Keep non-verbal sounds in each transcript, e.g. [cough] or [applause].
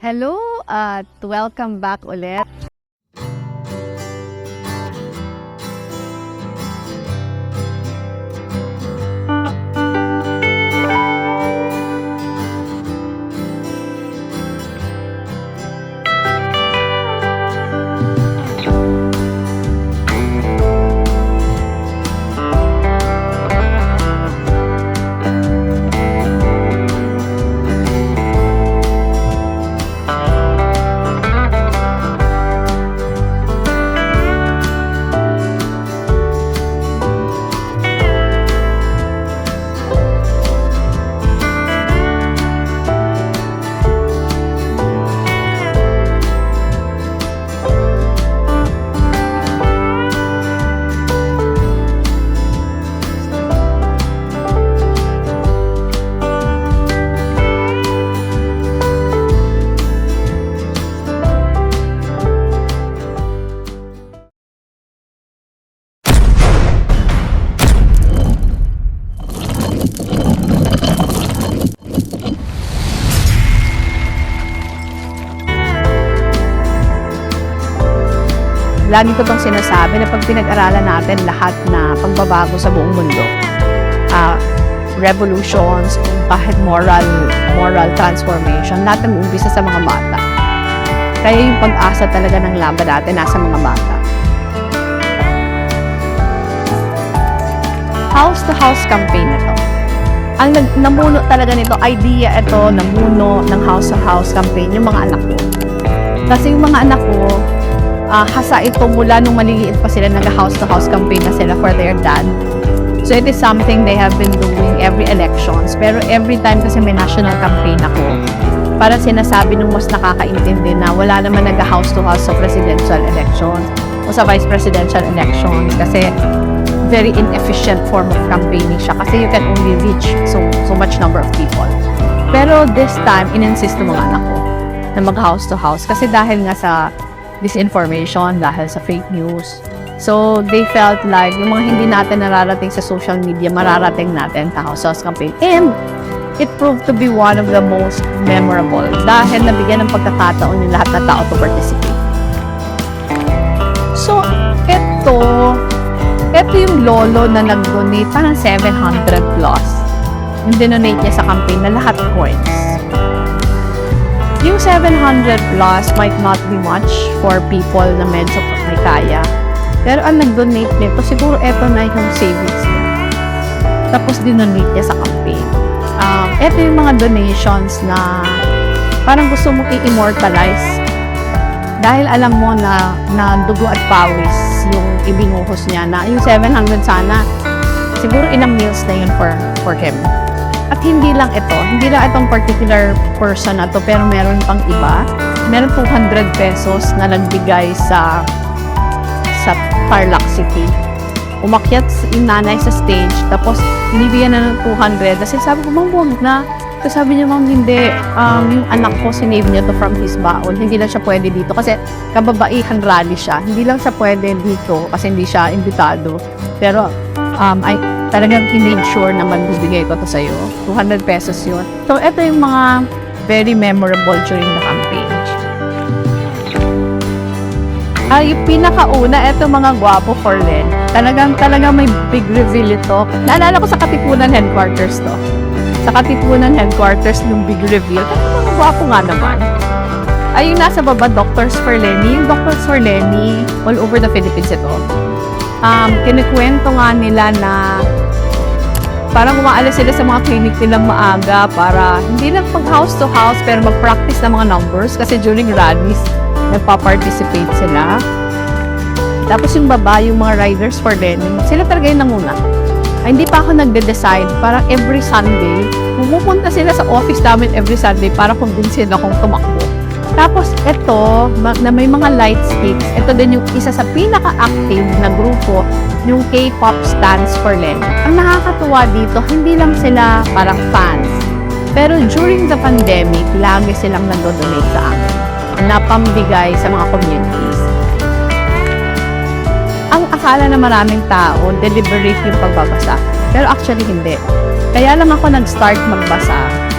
Hello at welcome back ulit. Lagi ko bang sinasabi na pag pinag-aralan natin lahat na pagbabago sa buong mundo, ah, revolutions, kahit moral, moral transformation, lahat ng umpisa sa mga bata. Kaya yung pag-asa talaga ng laban natin nasa mga bata. House-to-house campaign na to. Ang namuno talaga nito, idea ito, namuno ng house-to-house campaign, yung mga anak ko. Kasi yung mga anak ko, ah hasa ito mula nung maliliit pa sila nag-house-to-house campaign na sila for their dad. So it is something they have been doing every elections. Pero every time kasi may national campaign ako, para sinasabi nung mas nakakaintindi na wala naman nag-house-to-house sa presidential elections o sa vice presidential elections kasi very inefficient form of campaigning siya kasi you can only reach so so much number of people. Pero this time, in-insist ng mga anak na mag-house to house kasi dahil nga sa disinformation, dahil sa fake news. So, they felt like yung mga hindi natin nararating sa social media, mararating natin sa to house campaign. And it proved to be one of the most memorable dahil nabigyan ng pagkakataon yung lahat na tao to participate. So, eto, eto yung lolo na nag-donate, parang 700 plus. Yung dinonate niya sa campaign na lahat coins. Yung 700 plus might not be much for people na medyo may kaya. Pero ang nag-donate nito, siguro eto na yung savings niya. Tapos dinonate niya sa campaign. Um, eto yung mga donations na parang gusto mong i-immortalize. Dahil alam mo na, na dugo at pawis yung ibinuhos niya na yung 700 sana, siguro ilang meals na yun for, for him. At hindi lang ito, hindi lang itong particular person na to, pero meron pang iba. Meron 200 pesos na nagbigay sa sa Tarlac City. Umakyat yung nanay sa stage, tapos binibigyan na ng 200. Kasi sabi ko, ma'am, na. Kasi sabi niya, ma'am, hindi. Um, yung anak ko, sinave niya to from his baon. Hindi lang siya pwede dito. Kasi kababaihan rally siya. Hindi lang siya pwede dito kasi hindi siya invitado. Pero, um, ay, talagang hindi sure na magbibigay ko to sa'yo. 200 pesos yun. So, ito yung mga very memorable during the campaign. Ay, pinakauna, ito mga gwapo for Len. Talagang, talagang may big reveal ito. Naalala ko sa Katipunan headquarters to. Sa Katipunan headquarters nung big reveal. Talagang mga gwapo nga naman. Ay, yung nasa baba, Doctors for Lenny. Yung Doctors for Lenny, all over the Philippines ito. Um, kinikwento nga nila na parang umaalis sila sa mga clinic nilang maaga para hindi lang pag house to house pero mag-practice ng mga numbers kasi during rallies nagpa-participate sila. Tapos yung baba, yung mga riders for learning, sila talaga yung nanguna. Ay, hindi pa ako nagde-decide. Parang every Sunday, pumupunta sila sa office namin every Sunday para kumbinsin akong tumakbo. Tapos ito, ma- na may mga light sticks, ito din yung isa sa pinaka-active na grupo, yung K-pop stands for Len. Ang nakakatuwa dito, hindi lang sila parang fans. Pero during the pandemic, lagi silang nag-donate sa amin na pambigay sa mga communities. Ang akala na maraming tao, deliberate yung pagbabasa. Pero actually hindi. Kaya lang ako nag-start magbasa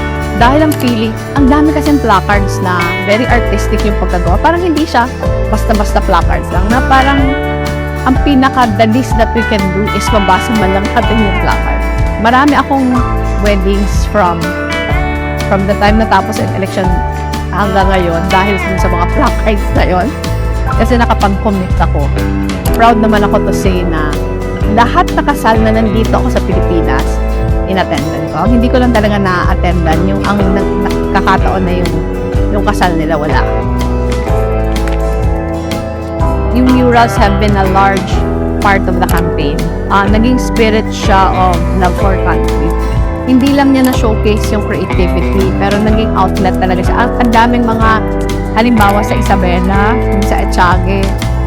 dahil ang feeling, ang dami kasing placards na very artistic yung pagkagawa. Parang hindi siya basta-basta placards lang, na parang ang pinaka the least that we can do is mabasa man lang natin yung placard. Marami akong weddings from from the time natapos yung election hanggang ngayon dahil sa mga [laughs] placards na yon. Kasi nakapag-commit ako. Proud naman ako to say na lahat na kasal na nandito ako sa Pilipinas, inattendan ko. Hindi ko lang talaga na-attendan yung ang nakakataon na yung yung kasal nila wala. Yung murals have been a large part of the campaign. Ah, naging spirit siya of love for country. Hindi lang niya na-showcase yung creativity, pero naging outlet talaga siya. Ang, ang daming mga, halimbawa sa Isabela, sa Echage,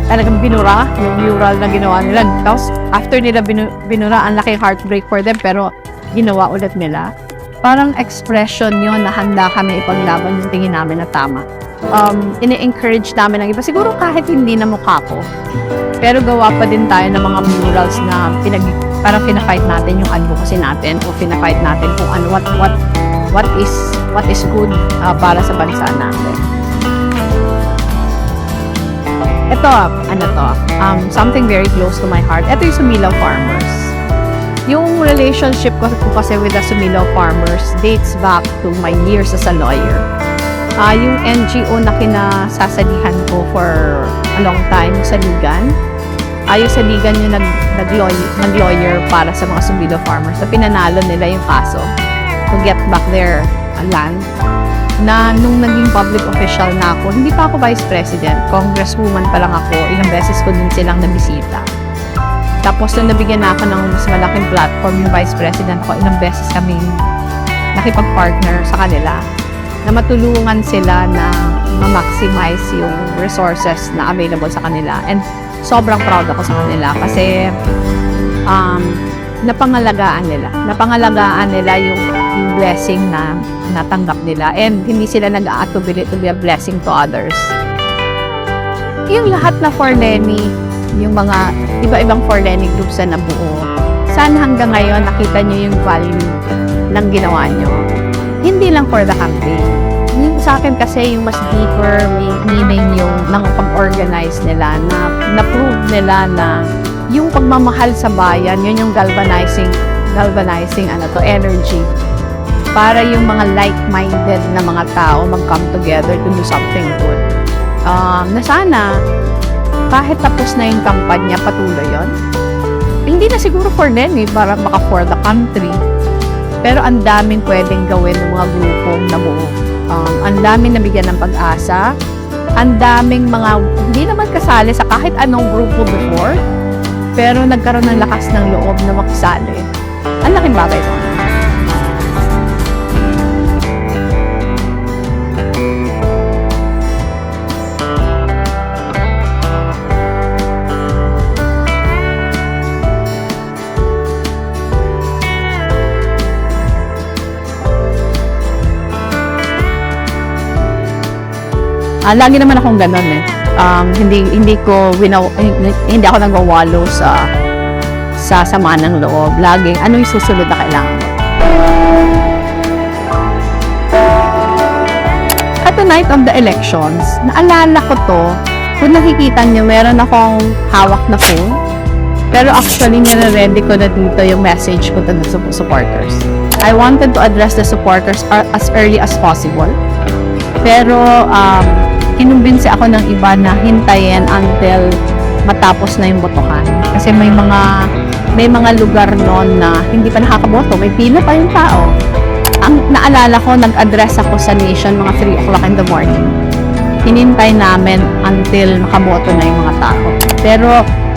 talagang binura yung mural na ginawa nila. Tapos, after nila binu- binura, ang laking heartbreak for them, pero ginawa ulit nila. Parang expression yun na handa kami ipaglaban yung tingin namin na tama. Um, ini-encourage namin ng iba. Siguro kahit hindi na mukha ko. Pero gawa pa din tayo ng mga murals na pinag parang pina-fight natin yung advocacy natin o pina-fight natin kung ano what what what is what is good uh, para sa bansa natin. Ito, ano to, um, something very close to my heart. Ito yung Sumilaw Farmers. Relationship ko, ko kasi with the Sumilaw Farmers dates back to my years as a lawyer. Ah, yung NGO na kinasasalihan ko for a long time sa Ligan. Ah, yung sa Ligan yung nag, nag-lawyer, nag-lawyer para sa mga Sumilaw Farmers na pinanalo nila yung kaso to get back their uh, land na nung naging public official na ako, hindi pa ako vice president, congresswoman pa lang ako, ilang beses ko din silang nabisita. Tapos nung nabigyan na ako ng mas malaking platform yung vice president ako, ilang beses kaming nakipag-partner sa kanila na matulungan sila na ma-maximize yung resources na available sa kanila. And sobrang proud ako sa kanila kasi um, napangalagaan nila. Napangalagaan nila yung, yung blessing na natanggap nila and hindi sila nag-aatubili to be a blessing to others. Yung lahat na for Lenny, yung mga iba-ibang for Lenny groups na nabuo, sana hanggang ngayon nakita nyo yung value ng ginawa nyo. Hindi lang for the campaign. Yung sa akin kasi yung mas deeper meaning yung ng pag-organize nila na na-prove nila na yung pagmamahal sa bayan, yun yung galvanizing galvanizing ano to energy para yung mga like-minded na mga tao mag-come together to do something good. Um, na sana, kahit tapos na yung kampanya, patuloy yon. Hindi na siguro for Lenny, para maka for the country. Pero ang daming pwedeng gawin ng mga grupong nabuo. Um, ang daming nabigyan ng pag-asa. Ang daming mga, hindi naman kasali sa kahit anong grupo before, pero nagkaroon ng lakas ng loob na makisali. Ang laking bagay to. Ah, lagi naman akong ganun eh. Um, hindi hindi ko winaw, hindi, hindi ako nagwawalo sa sa sama ng loob. Laging ano yung susunod na kailangan. At the night of the elections, naalala ko to, kung nakikita niyo, meron akong hawak na phone. Pero actually, nire-ready ko na dito yung message ko to the sup- supporters. I wanted to address the supporters as early as possible. Pero, um, kinumbinsi ako ng iba na hintayin until matapos na yung botohan. Kasi may mga may mga lugar noon na hindi pa nakakaboto, may pila pa yung tao. Ang naalala ko, nag-address ako sa nation mga 3 o'clock in the morning. Hinintay namin until makaboto na yung mga tao. Pero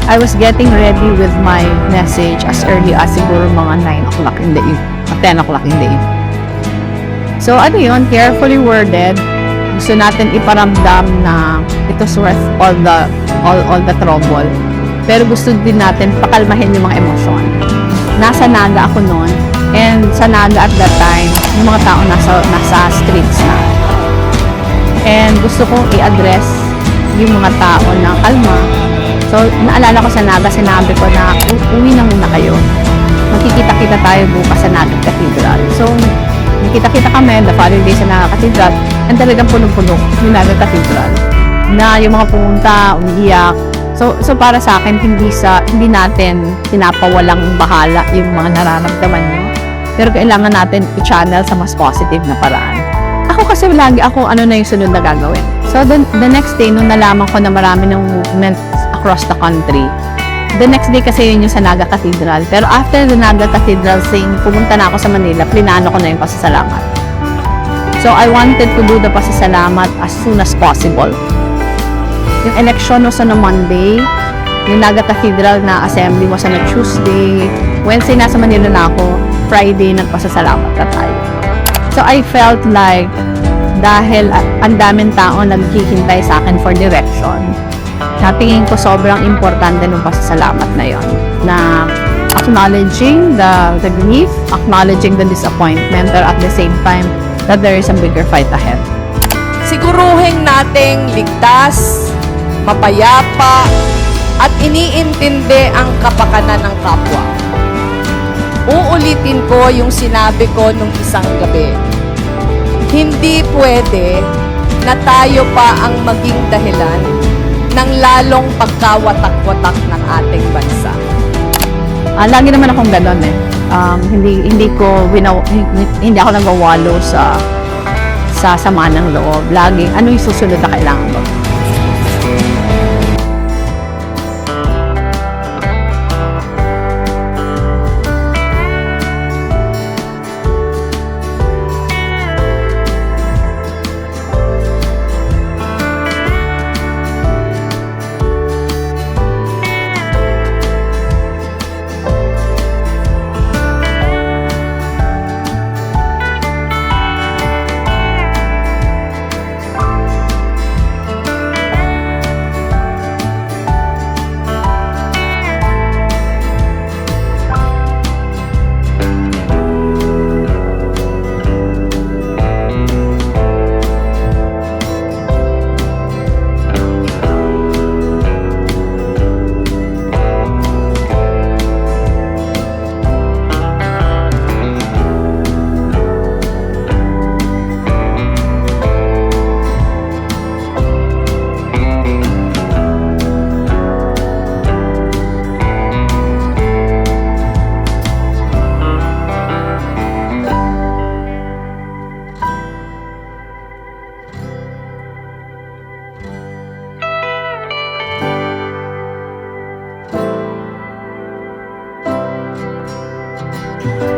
I was getting ready with my message as early as siguro mga 9 o'clock in the evening, 10 o'clock in the evening. So ano yun, carefully worded, gusto natin iparamdam na it was worth all the all all the trouble. Pero gusto din natin pakalmahin yung mga emosyon. Nasa Naga ako noon and sa Naga at that time, yung mga tao nasa nasa streets na. And gusto kong i-address yung mga tao na kalma. So, naalala ko sa Naga, sinabi ko na "U- uwi na muna kayo. Magkikita-kita tayo bukas sa Naga Cathedral. So, Kita-kita kami the following day sa Naga Cathedral and talagang punong-puno yung Cathedral. Na yung mga pumunta, umiiyak. So, so para sa akin, hindi sa hindi natin pinapawalang bahala yung mga nararamdaman nyo. Pero kailangan natin i-channel sa mas positive na paraan. Ako kasi lagi ako ano na yung sunod na gagawin. So the, the next day, nung nalaman ko na marami ng movement across the country, the next day kasi yun yung sa Naga Cathedral. Pero after the Naga Cathedral thing, pumunta na ako sa Manila, plinano ko na yung pasasalamat. So I wanted to do the pasasalamat as soon as possible. Yung election was on a Monday, yung Naga Cathedral na assembly was on a Tuesday, Wednesday nasa Manila na ako, Friday nagpasasalamat na tayo. So I felt like dahil ah, ang daming tao naghihintay sa akin for direction, na tingin ko sobrang importante ng pasasalamat na yon na acknowledging the, the grief, acknowledging the disappointment, but at the same time, that there is a bigger fight ahead. Siguruhin nating ligtas, mapayapa, at iniintindi ang kapakanan ng kapwa. Uulitin ko yung sinabi ko nung isang gabi. Hindi pwede na tayo pa ang maging dahilan ng lalong pagkawatak-watak ng ating bansa. Ah, lagi naman akong ganon eh. Um, hindi hindi ko winaw, hindi, ako nagwawalo sa sa sama ng loob. Lagi, ano yung susunod na kailangan mo? Bye.